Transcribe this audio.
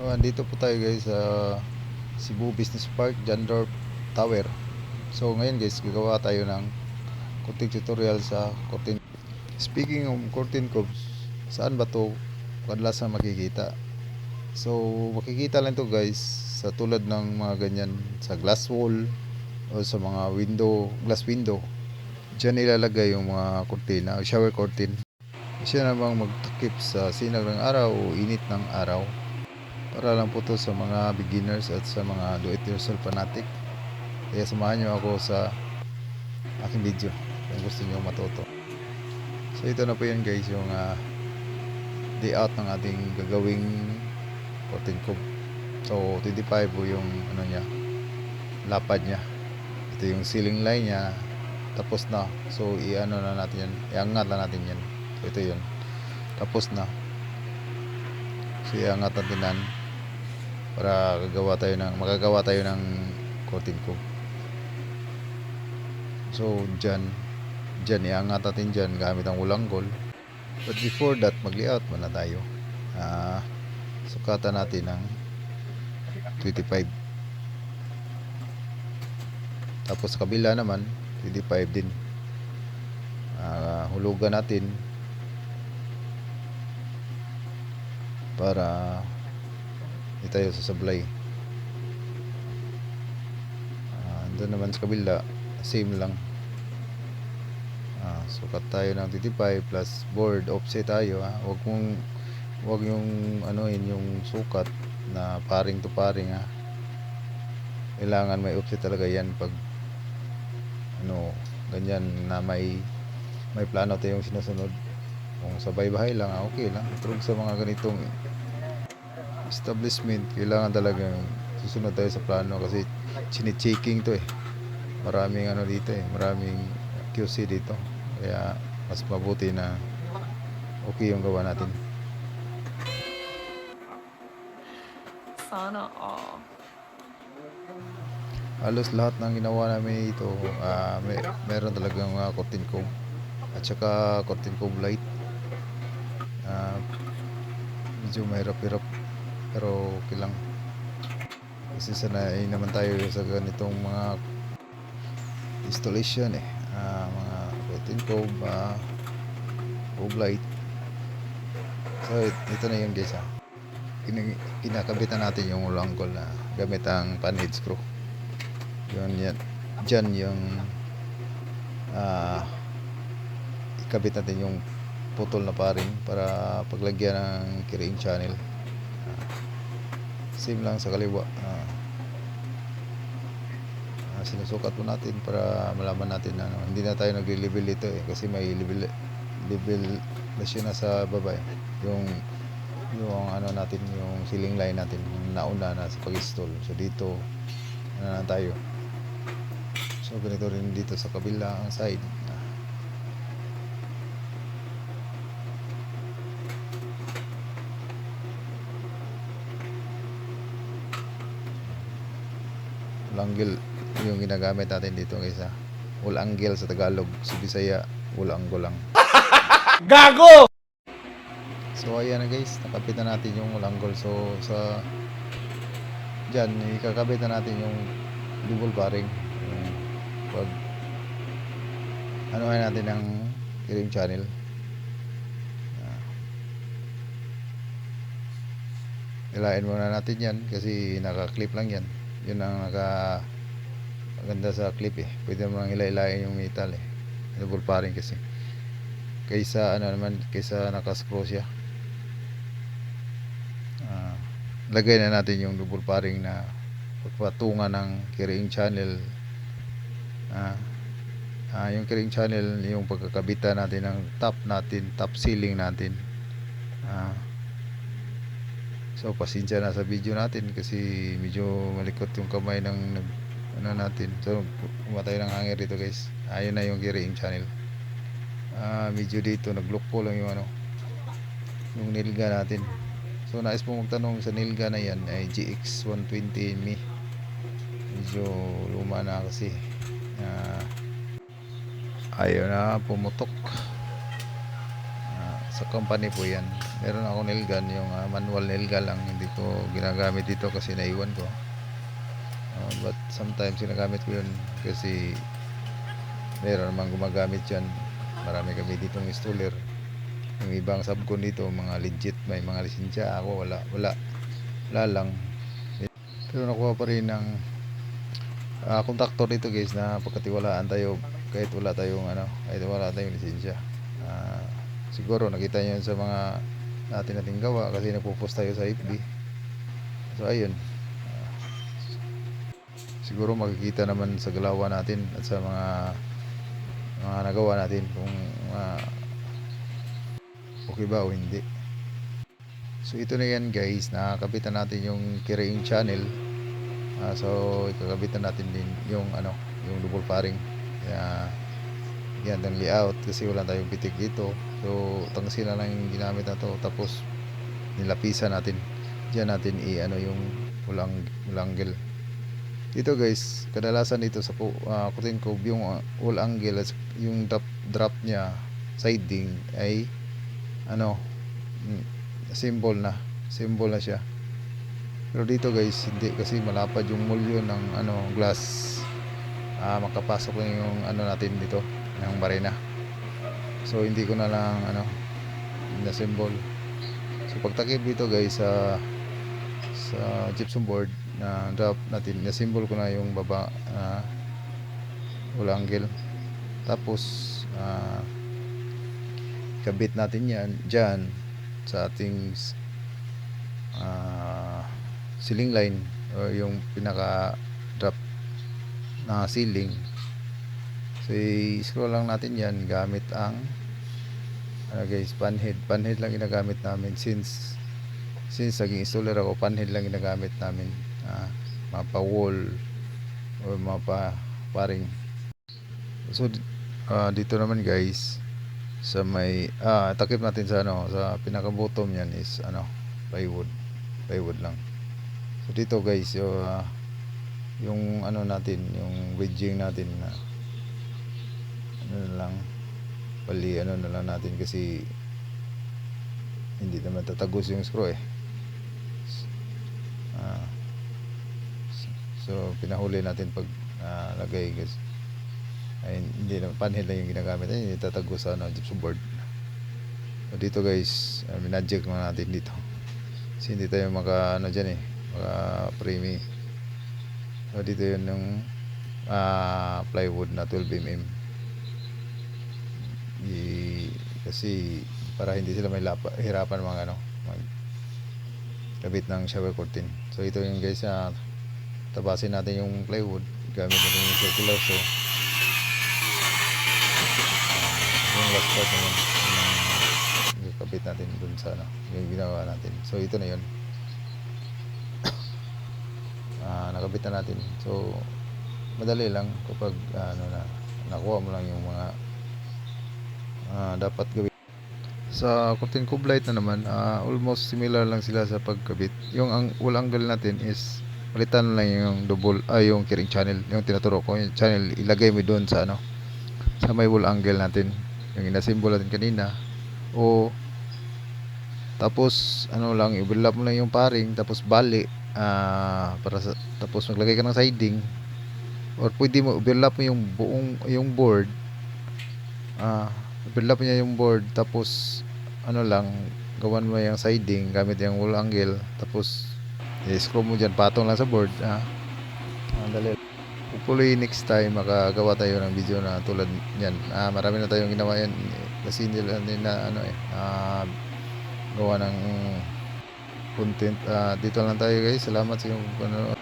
So, andito po tayo guys sa Cebu Business Park, Jandor Tower. So ngayon guys, gagawa tayo ng kunting tutorial sa curtain. Speaking of curtain cubes, saan ba to kadalasan makikita? So makikita lang to guys sa tulad ng mga ganyan sa glass wall o sa mga window, glass window. Diyan ilalagay yung mga kurtina o shower curtain. Siya namang magtakip sa sinag ng araw o init ng araw. Para lang po to sa mga beginners at sa mga do-it-yourself fanatic. Kaya samahan nyo ako sa aking video kung gusto nyo matuto. So ito na po yan guys yung ah, layout ng ating gagawing curtain cube. So 25 po yung ano niya, lapad niya. Ito yung ceiling line niya. Tapos na. So i-ano na natin yan. Iangat na natin yan. So ito yun. Tapos na. So iangat natin yan para gagawa tayo ng magagawa tayo ng curtain cube. So, dyan, dyan, iangat natin dyan gamit ang ulanggol. But before that, mag-layout muna tayo. Ah, sukatan natin ng 25. Tapos sa kabila naman, 25 din. Ah, hulugan natin para hindi tayo sasablay. Ah, doon naman sa kabila, same lang. Ah, sukat tayo ng 25 plus board offset tayo ha. Huwag mong huwag yung ano yun yung sukat na paring to paring ha. Kailangan may offset talaga yan pag ano ganyan na may may plano tayong sinusunod. Kung sabay bahay lang, ah, okay lang. Pero sa mga ganitong establishment, kailangan talagang susunod tayo sa plano kasi chine-checking to eh. Maraming ano dito eh, maraming QC dito. Kaya mas mabuti na okay yung gawa natin. Sana all. Halos lahat ng ginawa namin ito, ah, may, meron talagang mga curtain cove at saka curtain cove light. Ah, medyo mahirap-hirap pero okay lang. Kasi sanay naman tayo sa ganitong mga installation eh. Ah, mga curtain cove, ah, cove light. So it- ito na yun guys ah. Kini- kinakabitan natin yung ulanggol na gamit ang panhead screw. Yun yan. Diyan yung ah ikabit natin yung putol na paring para paglagyan ng carrying channel. Ah, same lang sa kaliwa. Ah, ah, sinusukat po natin para malaman natin na ano, hindi na tayo nagre-level dito eh kasi may level level na siya na sa baba eh. Yung yung ano natin yung ceiling line natin yung nauna na sa pag-install. So dito ano na tayo. So ganito rin dito sa kabila ang side. Ulanggil yung ginagamit natin dito kaysa ulanggil sa Tagalog, sa Bisaya, ulanggol lang. Gago! So ayan na guys, nakapit na natin yung ulanggol. So sa dyan, ikakabit na natin yung double paring. Pag ano natin ng carrying channel. Ah. Ilain muna natin yan kasi naka-clip lang yan. Yun ang naka maganda sa clip eh. Pwede nang ila-ilain yung metal eh. Double paring kasi. Kaysa ano naman, kaysa naka-screw siya. Ah, lagay na natin yung double paring na pagpatungan ng carrying channel ah, ah, yung carrying channel yung pagkakabitan natin ng top natin top ceiling natin ah, so pasensya na sa video natin kasi medyo malikot yung kamay ng ano natin so kumatay ng hanger dito guys ayun na yung carrying channel ah, medyo dito nagloko lang yung ano yung nilga natin So nais po magtanong sa Nilga na yan ay GX 120 Mi. Medyo luma na kasi. Ah, ayaw na pumutok. Ah, sa company po yan. Meron ako nail gun yung ah, manual nail gun lang. Hindi ko ginagamit dito kasi naiwan ko. Ah, but sometimes ginagamit ko yun kasi meron namang gumagamit yan marami kami ditong installer. Yung ibang subcon dito mga legit may mga lisensya. Ako wala wala wala lang. Pero nakuha pa rin ng ah, contactor dito guys na pagkatiwalaan tayo kahit wala tayong ano kahit wala tayong lisensya. Ah, siguro nakita nyo sa mga natin nating gawa kasi nagpo-post tayo sa FB so ayun. Siguro makikita naman sa galawan natin at sa mga mga nagawa natin kung ah, okay ba o hindi. So ito na yan guys. Nakakabitan natin yung carrying channel. Ah, so ikakabitan natin din yung ano yung double paring. Kaya yan ang layout kasi wala tayong pitik dito. So tangsi na lang yung ginamit na to. Tapos nilapisan natin. Diyan natin i ano yung ulang ulanggel dito guys kadalasan dito sa uh, Kutin Cove yung uh, all angle at yung drop drop niya siding ay ano mm, symbol na. Symbol na siya. Pero dito guys hindi. Kasi malapad yung mulyo ng ano glass. Ah makapasok lang yung ano natin dito ng marina. So hindi ko na lang ano na symbol so pagtakip dito guys sa sa gypsum board na drop natin na symbol ko na yung baba na wala angle tapos ah, kabit natin yan dyan sa ating ah, ceiling line o yung pinaka drop na ceiling so i-scroll lang natin yan gamit ang ano guys panhead. Panhead lang ginagamit namin since since naging installer ako panhead lang ginagamit namin ah, mapa wall o mapa paring. So ah, dito naman guys sa may ah takip natin sa ano sa pinaka bottom yan is ano plywood. Plywood lang. So dito guys so, ah, yung ano natin yung wedging natin na ano na lang. Pali ano na lang natin kasi hindi naman tatagos yung screw eh. Ah. so pinahuli natin pag ah, lagay guys. Ay hindi na panhead lang yung ginagamit. Ay hindi tatagos sa ano gypsum board. So dito guys uh, minadject lang natin dito. Kasi hindi tayo maka ano dyan eh maka premi so dito yun yung ah, plywood na 12mm I, kasi para hindi sila may lapa, hirapan mga ano mag kabit ng shower curtain. So ito yung guys ah, tabasin natin yung plywood gamit natin yung circular so yung last part na yun yung kabit natin dun sa ano yung ginawa natin. So ito na yun. Ah nakabit na natin. So madali lang kapag ano na nakuha mo lang yung mga ah, dapat gawin. Sa curtain cube light na naman ah, almost similar lang sila sa pagkabit. Yung ang wall angle natin is palitan lang yung double ay yung carrying channel yung tinuturo ko yung channel ilagay mo doon sa ano sa may wall angle natin. Yung inasymbol natin kanina. O tapos ano lang up mo lang yung paring tapos bali ah, para sa, tapos maglagay ka ng siding. Or pwede mo up mo yung buong yung board. Ah build up niya yung board tapos ano lang gawan mo yung siding gamit yung wall angle tapos i-screw mo dyan patong lang sa board ah ang dali hopefully next time makagawa tayo ng video na tulad yan ah marami na tayong ginawa yan. Kasi din na ano eh ah, gawa ng content. Ah, dito lang tayo guys. Salamat sa inyong panonood